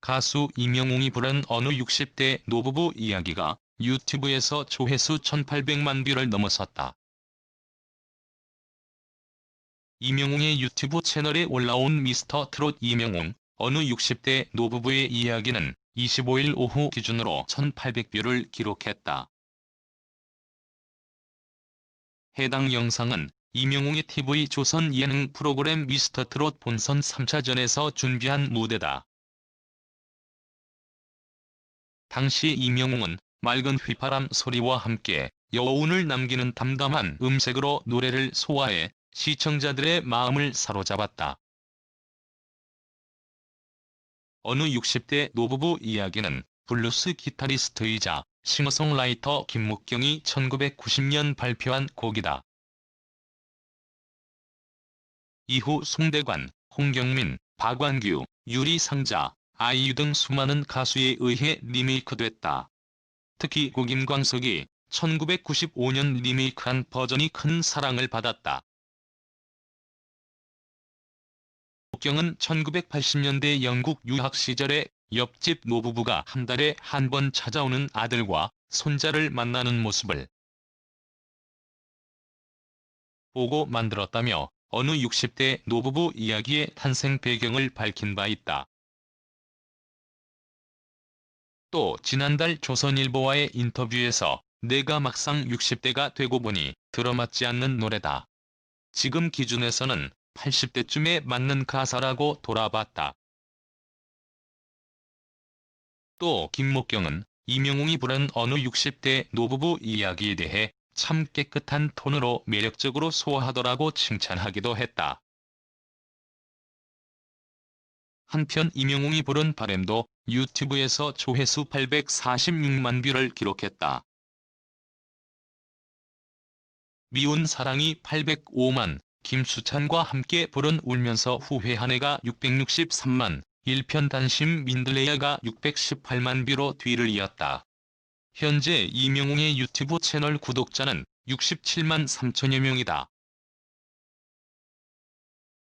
가수 이명웅이 부른 어느 60대 노부부 이야기가 유튜브에서 조회수 1800만 뷰를 넘어섰다. 이명웅의 유튜브 채널에 올라온 미스터 트롯 이명웅 어느 60대 노부부의 이야기는 25일 오후 기준으로 1800뷰를 기록했다. 해당 영상은 이명웅의 TV 조선 예능 프로그램 미스터 트롯 본선 3차전에서 준비한 무대다. 당시 이명웅은 맑은 휘파람 소리와 함께 여운을 남기는 담담한 음색으로 노래를 소화해 시청자들의 마음을 사로잡았다. 어느 60대 노부부 이야기는 블루스 기타리스트이자 싱어송라이터 김묵경이 1990년 발표한 곡이다. 이후 송대관, 홍경민, 박완규, 유리상자, 아이유 등 수많은 가수에 의해 리메이크됐다. 특히 고김광석이 1995년 리메이크한 버전이 큰 사랑을 받았다. 국경은 1980년대 영국 유학 시절에 옆집 노부부가 한 달에 한 번 찾아오는 아들과 손자를 만나는 모습을 보고 만들었다며 어느 60대 노부부 이야기의 탄생 배경을 밝힌 바 있다. 또 지난달 조선일보와의 인터뷰에서 내가 막상 60대가 되고 보니 들어맞지 않는 노래다. 지금 기준에서는 80대쯤에 맞는 가사라고 돌아봤다. 또 김목경은 이명웅이 부른 어느 60대 노부부 이야기에 대해 참 깨끗한 톤으로 매력적으로 소화하더라고 칭찬하기도 했다. 한편 이명웅이 부른 바램도 유튜브에서 조회수 846만 뷰를 기록했다. 미운 사랑이 805만, 김수찬과 함께 부른 울면서 후회한 해가 663만, 1편 단심 민들레야가 618만 뷰로 뒤를 이었다. 현재 이명웅의 유튜브 채널 구독자는 67만 3천여 명이다.